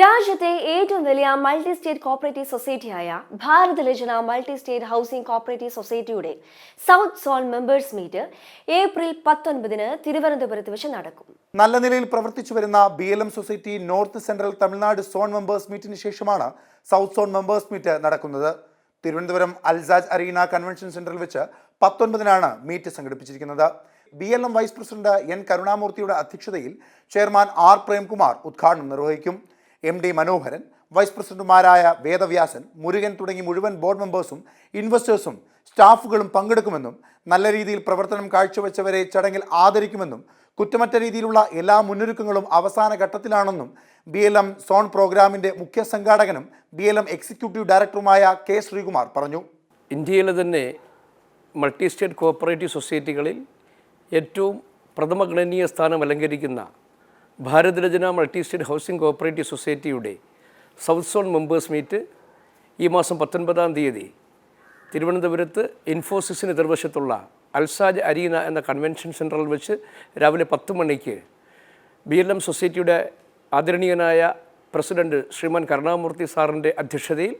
രാജ്യത്തെ ഏറ്റവും വലിയ multi state cooperative സൊസൈറ്റിയായ Bharat Lajana multi state housing cooperative സൊസൈറ്റിയുടെ south zone members meet April പത്തൊൻപതിന് തിരുവനന്തപുരത്ത് വെച്ച് നടക്കും. നല്ല നിലയിൽ പ്രവർത്തിച്ചു വരുന്ന B L M society north central Tamil Nadu zone members മീറ്റിന് ശേഷമാണ് സൗത്ത് സോൺ മെമ്പേഴ്സ് മീറ്റ് നടക്കുന്നത്. തിരുവനന്തപുരം അൽസാജ് അറീന കൺവെൻഷൻ സെന്ററിൽ വെച്ച് പത്തൊൻപതിനാണ് മീറ്റ് സംഘടിപ്പിച്ചിരിക്കുന്നത്. B L M vice president N കരുണാമൂർത്തിയുടെ അധ്യക്ഷതയിൽ ചെയർമാൻ ആർ പ്രേംകുമാർ ഉദ്ഘാടനം നിർവഹിക്കും. എം ഡി മനോഹരൻ വൈസ് പ്രസിഡന്റുമാരായ വേദവ്യാസൻ മുരുകൻ തുടങ്ങി മുഴുവൻ ബോർഡ് മെമ്പേഴ്സും ഇൻവെസ്റ്റേഴ്സും സ്റ്റാഫുകളും പങ്കെടുക്കുമെന്നും നല്ല രീതിയിൽ പ്രവർത്തനം കാഴ്ചവെച്ചവരെ ചടങ്ങിൽ ആദരിക്കുമെന്നും കുറ്റമറ്റ രീതിയിലുള്ള എല്ലാ മുന്നൊരുക്കങ്ങളും അവസാന ഘട്ടത്തിലാണെന്നും ബി എൽ എം സോൺ പ്രോഗ്രാമിന്റെ മുഖ്യ സംഘാടകനും ബി എൽ എം എക്സിക്യൂട്ടീവ് ഡയറക്ടറുമായ കെ ശ്രീകുമാർ പറഞ്ഞു. ഇന്ത്യയിലെ തന്നെ മൾട്ടി സ്റ്റേറ്റ് കോപ്പറേറ്റീവ് സൊസൈറ്റികളിൽ ഏറ്റവും പ്രഥമഗണനീയ സ്ഥാനം അലങ്കരിക്കുന്ന Bharat Rachana multi state housing cooperative സൊസൈറ്റിയുടെ സൗത്ത് സോൺ മെമ്പേഴ്സ് മീറ്റ് ഈ മാസം പത്തൊൻപതാം തീയതി തിരുവനന്തപുരത്ത് ഇൻഫോസിസിന് എതിർവശത്തുള്ള അൽസാജ് അരീന എന്ന കൺവെൻഷൻ സെന്ററിൽ വെച്ച് രാവിലെ പത്ത് മണിക്ക് ബി എൽ എം സൊസൈറ്റിയുടെ ആദരണീയനായ പ്രസിഡന്റ് ശ്രീമാൻ കരുണാമൂർത്തി സാറിന്റെ അധ്യക്ഷതയിൽ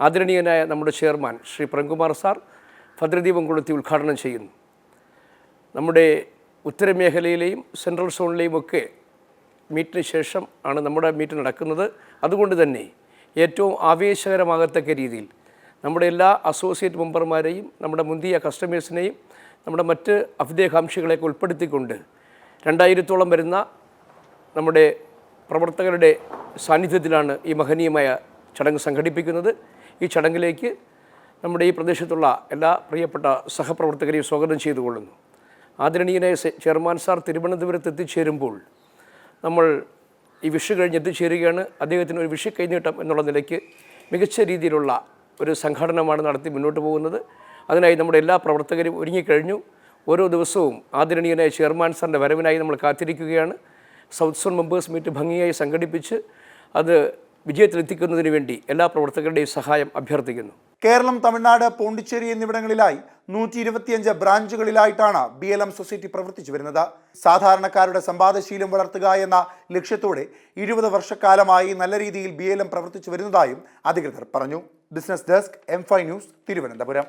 ആദരണീയനായ നമ്മുടെ ചെയർമാൻ ശ്രീ പ്രംകുമാർ സാർ ഭദ്രദീപം കൊളുത്തി ഉദ്ഘാടനം ചെയ്യുന്നു. നമ്മുടെ ഉത്തരമേഖലയിലെയും സെൻട്രൽ സോണിലെയും ഒക്കെ മീറ്റിന് ശേഷം ആണ് നമ്മുടെ മീറ്റ് നടക്കുന്നത്. അതുകൊണ്ട് തന്നെ ഏറ്റവും ആവേശകരമാകത്തക്ക രീതിയിൽ നമ്മുടെ എല്ലാ അസോസിയേറ്റ് മെമ്പർമാരെയും നമ്മുടെ മുന്തിയ കസ്റ്റമേഴ്സിനെയും നമ്മുടെ മറ്റ് അഭിദേഹാംശികളെയൊക്കെ ഉൾപ്പെടുത്തിക്കൊണ്ട് രണ്ടായിരത്തോളം വരുന്ന നമ്മുടെ പ്രവർത്തകരുടെ സാന്നിധ്യത്തിലാണ് ഈ മഹനീയമായ ചടങ്ങ് സംഘടിപ്പിക്കുന്നത്. ഈ ചടങ്ങിലേക്ക് നമ്മുടെ ഈ പ്രദേശത്തുള്ള എല്ലാ പ്രിയപ്പെട്ട സഹപ്രവർത്തകരെയും സ്വാഗതം ചെയ്തുകൊള്ളുന്നു. ആദരണീയനായ ചെയർമാൻ സാർ തിരുവനന്തപുരത്ത് എത്തിച്ചേരുമ്പോൾ നമ്മൾ ഈ വിഷു കഴിഞ്ഞ് എത്തിച്ചേരുകയാണ്. അദ്ദേഹത്തിന് ഒരു വിഷു കൈനീട്ടം എന്നുള്ള നിലയ്ക്ക് മികച്ച രീതിയിലുള്ള ഒരു സംഘടനമാണ് നടത്തി മുന്നോട്ട് പോകുന്നത്. അതിനായി നമ്മുടെ എല്ലാ പ്രവർത്തകരും ഒരുങ്ങിക്കഴിഞ്ഞു ഓരോ ദിവസവും ആദരണീയനായ ചെയർമാൻ സാറിന്റെ വരവിനായി നമ്മൾ കാത്തിരിക്കുകയാണ്. സൗത്ത് സോൺ മെമ്പേഴ്സ് മീറ്റ് ഭംഗിയായി സംഘടിപ്പിച്ച് അത് വിജയത്തിലെത്തിക്കുന്നതിന് വേണ്ടി എല്ലാ പ്രവർത്തകരുടെയും സഹായം അഭ്യർത്ഥിക്കുന്നു. കേരളം തമിഴ്നാട് പോണ്ടിച്ചേരി എന്നിവിടങ്ങളിലായി നൂറ്റി ഇരുപത്തിയഞ്ച് ബ്രാഞ്ചുകളിലായിട്ടാണ് ബി എൽ എം സൊസൈറ്റി പ്രവർത്തിച്ചു വരുന്നത്. സാധാരണക്കാരുടെ സമ്പാദശീലം വളർത്തുക എന്ന ലക്ഷ്യത്തോടെ ഇരുപത് വർഷക്കാലമായി നല്ല രീതിയിൽ ബി പ്രവർത്തിച്ചു വരുന്നതായും അധികൃതർ പറഞ്ഞു. Business desk M news Thiruvananthapuram.